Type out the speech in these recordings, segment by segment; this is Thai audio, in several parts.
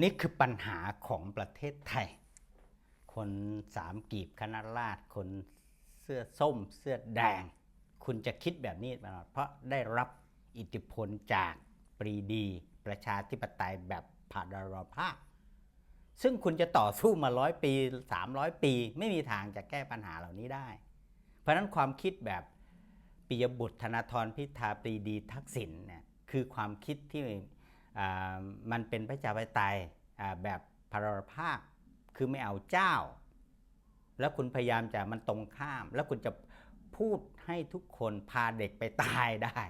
นี่คือปัญหาของประเทศไทย คนสามกีบคณะราษฎรคนเสื้อส้มเสื้อแดง คุณจะคิดแบบนี้ตลอดเพราะได้รับอิทธิพลจากปรีดี ประชาธิปไตยแบบผาดารภาพ ซึ่งคุณจะต่อสู้มาร้อยปี 300 ปี ไม่มีทางจะแก้ปัญหาเหล่านี้ได้ เพราะฉะนั้นความคิดแบบปิยบุตรธนาธรพิธาปรีดีทักษิณเนี่ยคือความคิดที่ มันเป็นประชาธิปไตยแบบพารภาพคือไม่เอาเจ้า แล้วคุณพยายามจะมันตรงข้าม แล้วคุณจะพูดให้ทุกคนพาเด็กไปตายได้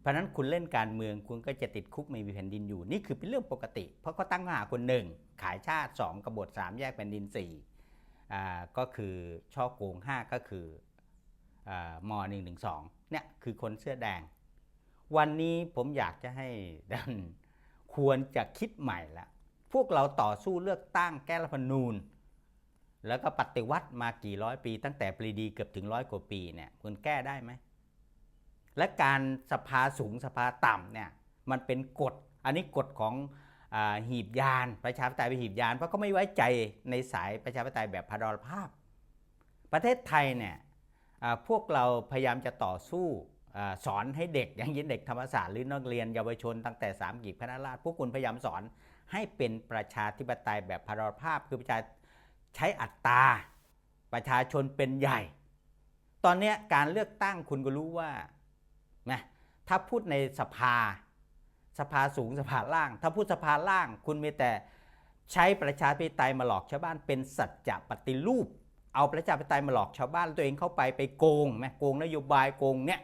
เพราะนั้นคุณเล่นการเมืองคุณก็จะติดคุกไม่มีแผ่นดินอยู่ นี่คือเป็นเรื่องปกติ เพราะเขาตั้งข้อหาคนหนึ่ง ขายชาติสองกบฏสามแยกแผ่นดินสี่อ่าก็คือช่อโกงห้าก็คืออมหนึ่งหนึ่งสองเนี่ยคือคนเสื้อแดง วันนี้ผมอยากจะให้ดันควรจะคิดใหม่ละพวกเราต่อสู้เลือกตั้งแก้รัฐธรรมนูญ แล้วก็ปฏิวัติมากี่ร้อยปี ตั้งแต่ปรีดีเกือบถึงร้อยกว่าปีเนี่ยคุณแก้ได้ไหม และการสภาสูงสภาต่ำเนี่ยมันเป็นกฎ อันนี้กฎของอาหีบยานประชาธิปไตยเป็นหีบยานเพราะก็ไม่ไว้ใจในสายประชาธิปไตยแบบพดรภาพ ประเทศไทยเนี่ยพวกเราพยายามจะต่อสู้ สอนให้เด็กอย่างยิ่งเด็กธรรมศาสตร์หรือนักเรียนเยาวชนตั้งแต่สามกีบคณะราษฎรพวกคุณพยายามสอนให้เป็นประชาธิปไตยแบบพดรภาพคือประชาใช้อัตราประชาชนเป็นใหญ่ ตอนนี้การเลือกตั้งคุณก็รู้ว่านะถ้าพูดในสภา สภาสูงสภาล่าง ถ้าพูดสภาล่าง คุณมีแต่ใช้ประชาธิปไตยมาหลอกชาวบ้านเป็นสัจจะปฏิรูป เอาประชาธิปไตยมาหลอกชาวบ้านตัวเองเข้าไปไปโกงไหมโกงนโยบายโกงเนี่ย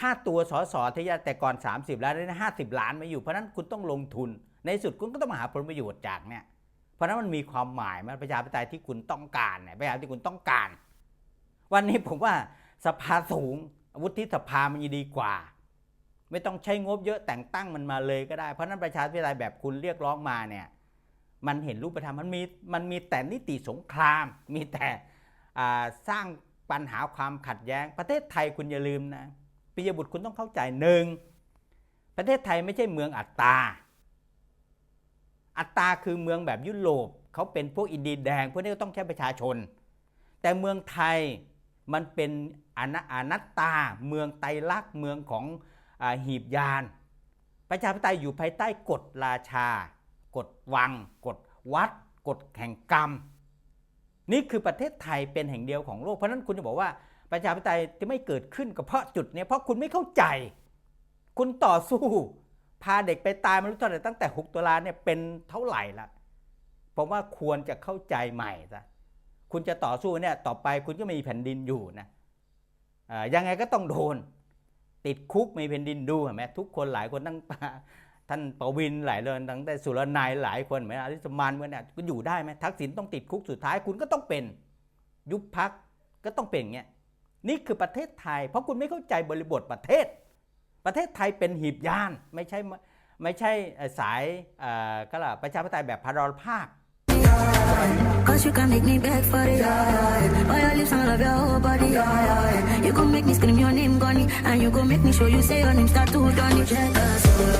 ค่าตัวสสทยาแต่ก่อน 30 ล้านได้ห้าสิบล้านมาอยู่ เพราะนั้นคุณต้องลงทุน ในสุดคุณก็ต้องมาหาผลประโยชน์จากเนี่ย เพราะนั้นมันมีความหมายมันประชาธิปไตยที่คุณต้องการเนี่ยประชาธิปไตยที่คุณต้องการ วันนี้ผมว่าสภาสูงวุฒิสภามันยังดีกว่า ไม่ต้องใช้งบเยอะแต่งตั้งมันมาเลยก็ได้ เพราะนั้นประชาธิปไตยแบบคุณเรียกร้องมาเนี่ยมันเห็นรูปธรรมมันมีมันมีแต่นิติสงคราม มีแต่สร้างปัญหาความขัดแย้ง ประเทศไทยคุณอย่าลืมนะ ปิยบุตรคุณต้องเข้าใจหนึ่งประเทศไทยไม่ใช่เมืองอัตตา อัตตาคือเมืองแบบยุโรปเขาเป็นพวกอินเดียแดงพวกนี้ก็ต้องใช้ประชาชน แต่เมืองไทยมันเป็นอนัอนัตตา เมืองไตรลักษณ์เมืองของอหีบยาน ประชาธิปไตยอยู่ภายใต้กฎราชา กฎวัง กฎวัด กฎแห่งกรรม นี่คือประเทศไทยเป็นแห่งเดียวของโลก เพราะนั้นคุณจะบอกว่า ประชาธิปไตยจะไม่เกิดขึ้นก็เพราะจุดเนี้ยเพราะคุณไม่เข้าใจ คุณต่อสู้ พาเด็กไปตายมันรู้เท่าไหร่ตั้งแต่ 6ตุลาเนี่ยเป็นเท่าไหร่ละผมว่าควรจะเข้าใจใหม่ซะคุณจะต่อสู้เนี่ยต่อไปคุณก็ไม่มีแผ่นดินอยู่นะยังไงก็ต้องโดน ติดคุกมีแผ่นดินดูเห็นไหมทุกคนหลายคนตั้งท่านประวินหลายเรืองตั้งแต่สุรนายหลายคนเหมือนอริสมานเมื่อเนี่ยคุณอยู่ได้ไหมทักษิณต้องติดคุกสุดท้ายคุณก็ต้องเป็น ยุบพักก็ต้องเป็นอย่างเงี้ย นี่คือประเทศไทย เพราะคุณไม่เข้าใจบริบทประเทศ ประเทศไทยเป็นหีบยานไม่ใช่ไม่ใช่เอ่อสายเอ่อก็ล่ะประชาธิปไตยแบบพารรภาพ Cause you can make me beg for it. All your lips and love your whole body. You gon' make me scream your name, Gunny. And you gon' make me show you say your name, start to done it. Check us, oh, baby.